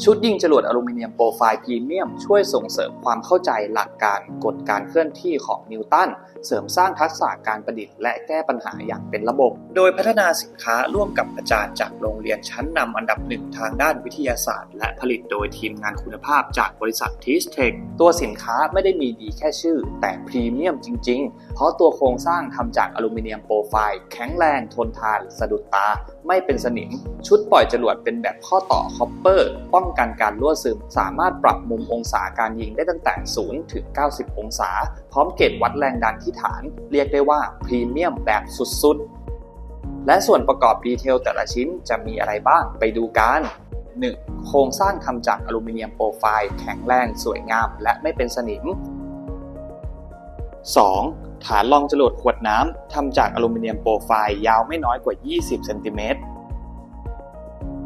ชุดยิงจรวดอลูมิเนียมโปรไฟล์พรีเมียมช่วยส่งเสริมความเข้าใจหลักการกฎการเคลื่อนที่ของนิวตัน เสริมสร้างทักษะการประดิษฐ์และแก้ปัญหาอย่างเป็นระบบ โดยพัฒนาสินค้าร่วมกับอาจารย์จากโรงเรียนชั้นนำอันดับหนึ่งทางด้านวิทยาศาสตร์ และผลิตโดยทีมงานคุณภาพจากบริษัททีสเทคตัวสินค้าไม่ได้มีดีแค่ชื่อ แต่พรีเมียมจริง ๆ เพราะตัวโครงสร้างทำจากอลูมิเนียมโปรไฟล์แข็งแรงทนทาน สะดุดตา ไม่เป็นสนิม ชุดปล่อยจรวดเป็นแบบข้อต่อคอปเปอร์ป้องกันการรั่วซึม สามารถปรับมุมองศาการยิงได้ตั้งแต่ 0 ถึง 90 องศา พร้อมเกจวัดแรงดันที่ฐาน เรียกได้ว่าพรีเมียมแบบสุดๆ และส่วนประกอบดีเทลแต่ละชิ้นจะมีอะไรบ้างไปดูกัน 1. โครงสร้างทำจากอลูมิเนียมโปรไฟล์แข็งแรงสวยงาม และไม่เป็นสนิม 2. ฐานรองจรวดขวดน้ำทำจากอลูมิเนียมโปรไฟล์ยาวไม่น้อยกว่า 20 เซนติเมตร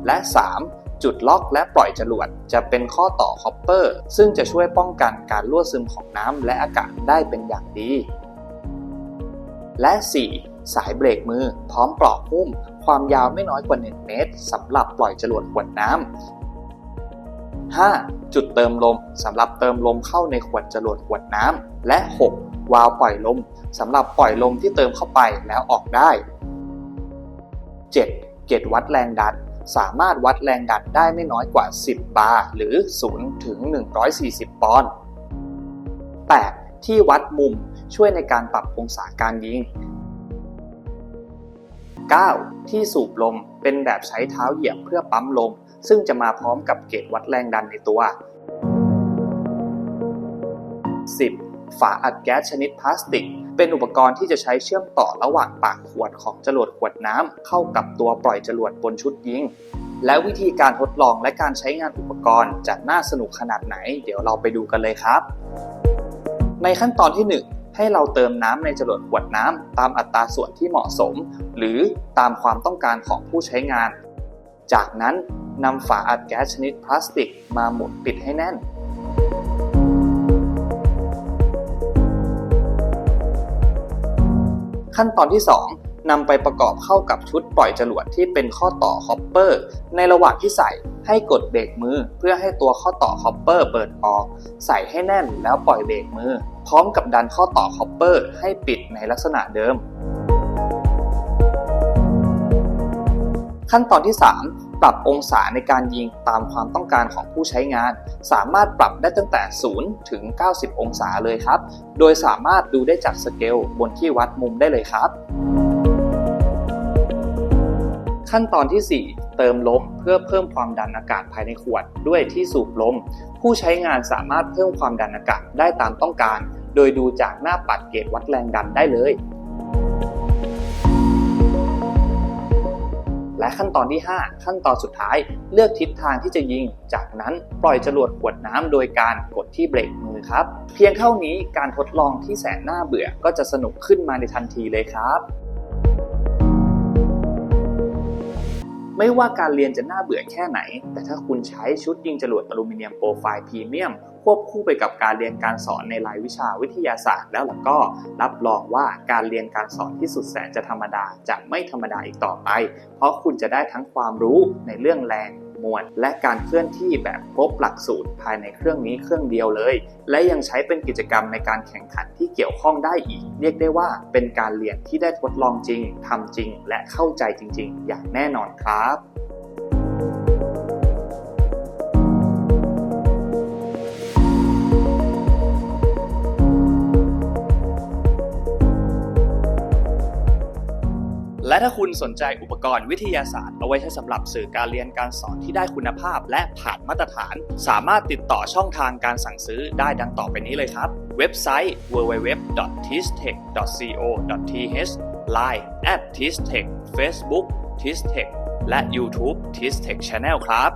และ 3. จุดล็อกและปล่อยจรวดจะเป็นข้อต่อคอปเปอร์ ซึ่งจะช่วยป้องกันการรั่วซึมของน้ำและอากาศได้เป็นอย่างดี และ 4. สายเบรกมือ พร้อมปลอกหุ้ม ความยาวไม่น้อยกว่า 1 เมตรสำหรับปล่อยจรวดขวดน้ำ 5. จุดเติมลมสำหรับเติมลมเข้าในขวดจรวดขวดน้ำและ 6. วาล์วปล่อยลมสำหรับปล่อยลมที่เติมเข้าไปแล้วออกได้ 7. เกจวัดแรงดัน สามารถวัดแรงดันได้ไม่น้อยกว่า 10 บาร์หรือ 0 ถึง 140 ปอนด์ 8. ที่วัดมุมช่วยในการปรับองศาการยิง 9. ที่สูบลมเป็นแบบใช้เท้าเหยียบเพื่อปั๊มลม ซึ่งจะมาพร้อมกับเกจวัดแรงดันในตัว 10. ฝาอัดแก๊สชนิดพลาสติก เป็นอุปกรณ์ที่จะใช้เชื่อมต่อระหว่างปากขวดของจรวดขวดน้ำเข้ากับตัวปล่อยจรวดบนชุดยิง และวิธีการทดลองและการใช้งานอุปกรณ์จะน่าสนุกขนาดไหน เดี๋ยวเราไปดูกันเลยครับ ในขั้นตอนที่ 1ให้เราเติมน้ำในจรวดขวดน้ำตามอัตราส่วนที่เหมาะสม หรือตามความต้องการของผู้ใช้งาน จากนั้นนำฝาอัดแก๊สชนิดพลาสติกมาหมุนปิดให้แน่น ขั้นตอนที่ 2นำไปประกอบเข้ากับชุดปล่อยจรวดที่เป็นข้อต่อคอปเปอร์ ในระหว่างที่ใส่ให้กดเบรกมือ เพื่อให้ตัวข้อต่อคอปเปอร์เปิดออก ใส่ให้แน่นแล้วปล่อยเบรกมือ พร้อมกับดันข้อต่อคอปเปอร์ ให้ปิดในลักษณะเดิมขั้นตอนที่ 3 ปรับองศาในการยิงตามความต้องการของผู้ใช้งาน สามารถปรับได้ตั้งแต่ 0 ถึง 90 องศาเลยครับ โดยสามารถดูได้จากสเกลบนที่วัดมุมได้เลยครับ ขั้นตอนที่ 4 เติมลมเพื่อเพิ่มความดันอากาศภายในขวดด้วยที่สูบลม ผู้ใช้งานสามารถเพิ่มความดันอากาศได้ตามต้องการ โดยดูจากหน้าปัดเกจวัดแรงดันได้เลย และขั้นตอนที่ 5 ขั้นตอนสุดท้ายเลือกทิศทางที่จะยิง จากนั้นปล่อยจรวดขวดน้ำโดยการกดที่เบรกมือครับ เพียงเท่านี้การทดลองที่แสนน่าเบื่อก็จะสนุกขึ้นมาในทันทีเลยครับ ไม่ว่าการเรียนจะน่าเบื่อแค่ไหน แต่ถ้าคุณใช้ชุดยิงจรวดอลูมิเนียมโปรไฟล์พรีเมียมควบคู่ไปกับการเรียนการสอนในรายวิชาวิทยาศาสตร์ แล้วล่ะก็รับรองว่าการเรียนการสอนที่สุดแสนจะธรรมดาจะไม่ธรรมดาอีกต่อไป เพราะคุณจะได้ทั้งความรู้ในเรื่องแรง มวล และการเคลื่อนที่แบบครบหลักสูตรภายในเครื่องนี้เครื่องเดียวเลย และยังใช้เป็นกิจกรรมในการแข่งขันที่เกี่ยวข้องได้อีก เรียกได้ว่าเป็นการเรียนที่ได้ทดลองจริงทำจริง และเข้าใจจริง ๆ อย่างแน่นอนครับ และถ้าคุณสนใจอุปกรณ์วิทยาศาสตร์เอาไว้ใช้สำหรับสื่อการเรียนการสอนที่ได้คุณภาพ และผ่านมาตรฐาน สามารถติดต่อช่องทางการสั่งซื้อได้ดังต่อไปนี้เลยครับ เว็บไซต์ www.tistech.co.th Line at tistech Facebook tistech และ YouTube tistech Channel ครับ